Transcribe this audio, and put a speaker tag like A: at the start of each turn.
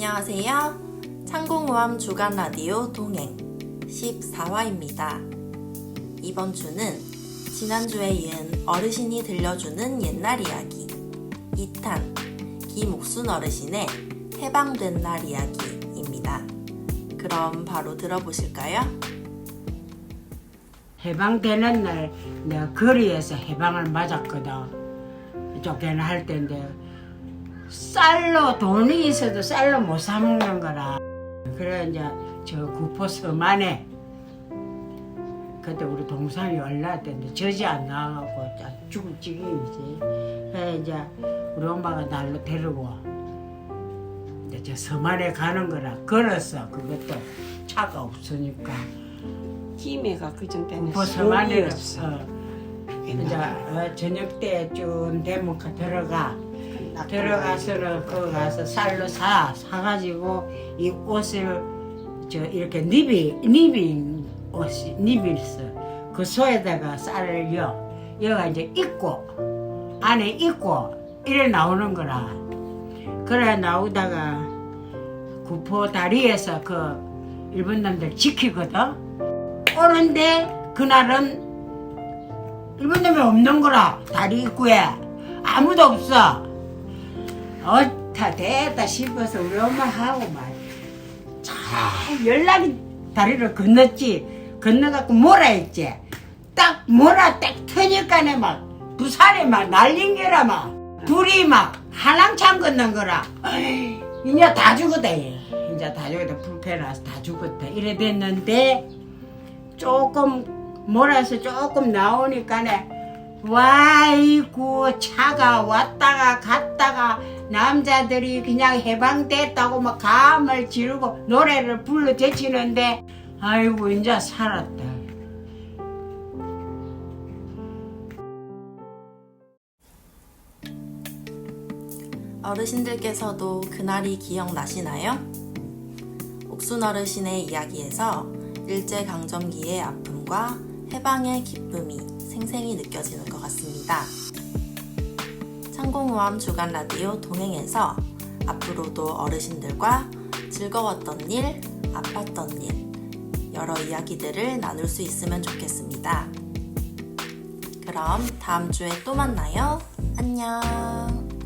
A: 안녕하세요. 창공우암 주간 라디오 동행 14화입니다. 이번 주는 지난주에 이은 어르신이 들려주는 옛날 이야기 2탄 김옥순 어르신의 해방된 날 이야기입니다. 그럼 바로 들어보실까요?
B: 해방되는 날 내가 거리에서 해방을 맞았거든. 쫓겨날 때인데 쌀로 돈이 있어도 쌀로 못 사 먹는 거라. 그래 이제 저 구포 서만에 그때 우리 동생이 올라왔는데 저지 안 나가고 죽을 지경이지. 그래 이제 우리 엄마가 날로 데리고 이제 저 서만에 가는 거라 걸었어. 그것도 차가 없으니까.
C: 김해가 그전 때는
B: 구포 서만에
C: 서울이었어.
B: 어, 이제 어, 저녁 때쯤 되면 그 들어가 들어가서는 거기 가서 쌀로 사 사가지고 이 옷을 저 이렇게 니비 니빈 옷이 니빌스 그 소에다가 쌀을 여. 여가 이제 입고 안에 입고 이래 나오는 거라. 그래 나오다가 구포 다리에서 그 일본 놈들 지키거든. 오는데 그날은 일본 놈이 없는 거라. 다리 입구에 아무도 없어 어타 됐다 싶어서 우리 엄마하고 막잘 연락이 다리를 건넜지. 건너갖고 몰아 했지? 딱 몰아 딱 터니까네 막 부산에 막 날린 게라 막. 둘이 막 한랑창 건넌 거라. 어이, 이제 다 죽었다 얘. 이제 다 죽었다. 불패나서 다 죽었다. 이래 됐는데 조금 몰아서 조금 나오니까네 와이고 차가 왔다가 갔다가 남자들이 그냥 해방됐다고 막 감을 지르고 노래를 불러 제치는데 아이고 이제 살았다.
A: 어르신들께서도 그날이 기억나시나요? 옥순 어르신의 이야기에서 일제강점기의 아픔과 해방의 기쁨이 생생히 느껴지는 것 같습니다. 창공우암 주간 라디오 동행에서 앞으로도 어르신들과 즐거웠던 일, 아팠던 일, 여러 이야기들을 나눌 수 있으면 좋겠습니다. 그럼 다음 주에 또 만나요. 안녕.